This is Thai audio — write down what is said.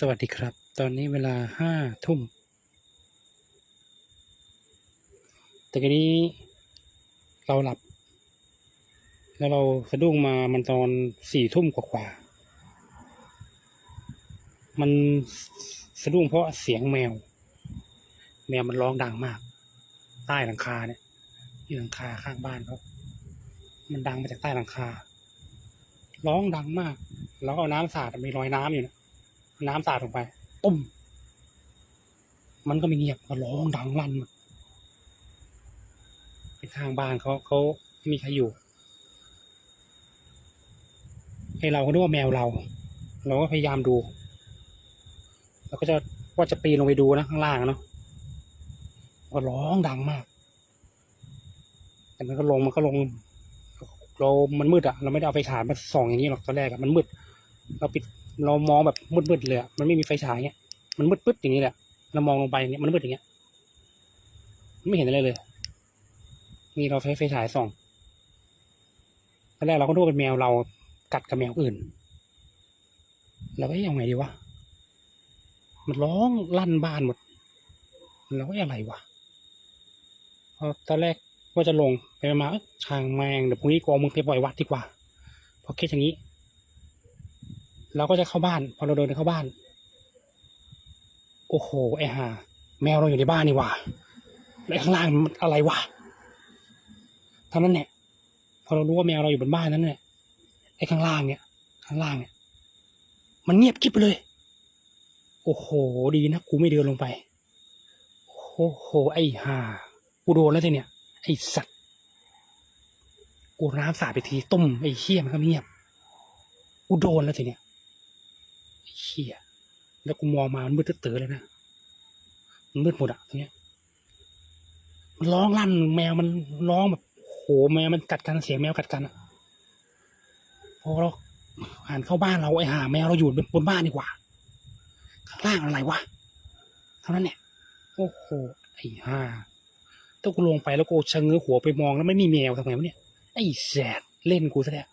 สวัสดีครับ ตอนนี้เวลาห้าทุ่ม แต่ทีนี้เราหลับ แล้วเราสะดุ้งมามันตอนสี่ทุ่มกว่าๆมันสะดุ้งเพราะเสียงแมว แมวมันร้องดังมาก ใต้หลังคาเนี่ยที่หลังคาข้างบ้านเขามันดังมาจากใต้หลังคา ร้องดังมากแล้วเอาน้ำสาดมีรอยน้ำอยู่นะ น้ำสาดลงไปตุ้มมันก็ไม่เงียบก็ร้องดังลั่นมาเป็นข้างบ้านเขาเขาไม่มีใครอยู่ไอเราก็นึกว่าแมวเรา เราก็พยายามดูเราก็จะว่าจะปีนลงไปดูนะข้างล่างเนาะก็ร้องดังมาก แต่มันก็ลงมันก็ลง เรา มันมืดอะเราไม่ได้เอาไฟฉายมาส่องอย่างนี้หรอกตอนแรกอะมันมืด เราปิด เรามองแบบมืดๆเลยมันไม่มีไฟฉายเงี้ยมันมืดปึ๊ดอย่างนี้แหละเรามองลงไปอย่างเงี้ยมันมืดอย่างเงี้ยไม่เห็นอะไรเลยมีเราใช้ไฟฉายส่องตอนแรกเราก็ดูว่าเป็นแมวเรากัดกับแมวอื่นเราก็ยังไงดีวะมันร้องลั่นบ้านหมดเราก็อะอะไรวะตอนแรกว่าจะลงไปมาเอ้ยช่างแมงเดี๋ยวพรุ่งนี้กอามึงไปปล่อยวัดดีกว่าพอคิดอย่างนี้ เราก็จะเข้าบ้าน พอเราเดินเข้าบ้าน โอ้โหไอ้ห่าแมวเราอยู่ในบ้านนี่ว่าแล้วข้างล่างมันอะไรวะเท่านั้นเนี่ยพอเรารู้ว่าแมวเราอยู่บนบ้านนั้นเนี่ยไอ้ข้างล่างเนี่ย ข้างล่างเนี่ย มันเงียบกิ๊บไปเลย โอ้โห ดีนะกูไม่เดินลงไป โอ้โห ไอ้ห่ากูโดนแล้วทีเนี่ย ไอ้สัตว์ กูน้ำสาดไปทีต้มไอ้เขี้ยมันก็เงียบ กูโดนแล้วทีเนี้ย เขี้ยแล้วกูมองมามันมืดตื้อเลยนะมันมืดหมดอะทีเนี้ย มันร้องลั่นแมวมันร้องแบบโหแมวมันกัดกันเสียงแมวกัดกันอะพอเราหันเข้าบ้านเราไอ้ห่าแมวเราอยู่บนบ้านดีกว่า ข้างล่างอะไรวะเท่านั้นเนี่ยโอ้โหไอ้ห่าถ้ากูลงไปแล้วกูชะเง้อหัวไปมองแล้วไม่มีแมวทำไงวะเนี่ยไอ้แสดเล่นกูซะแล้ว